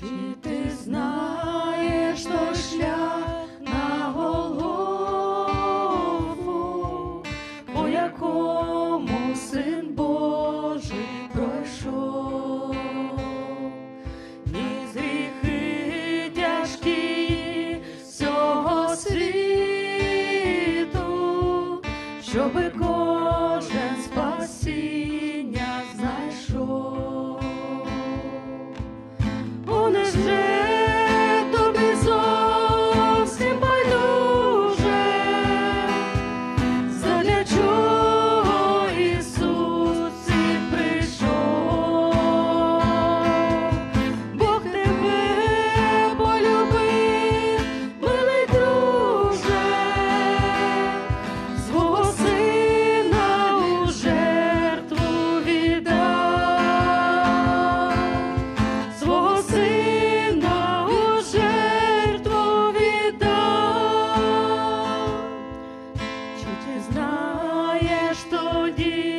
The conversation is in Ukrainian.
Чи ти знаєш той шлях на Голгофу, по якому син Божий пройшов, ні гріхи тяжкі цього світу, щоби кожен знаєш тоді,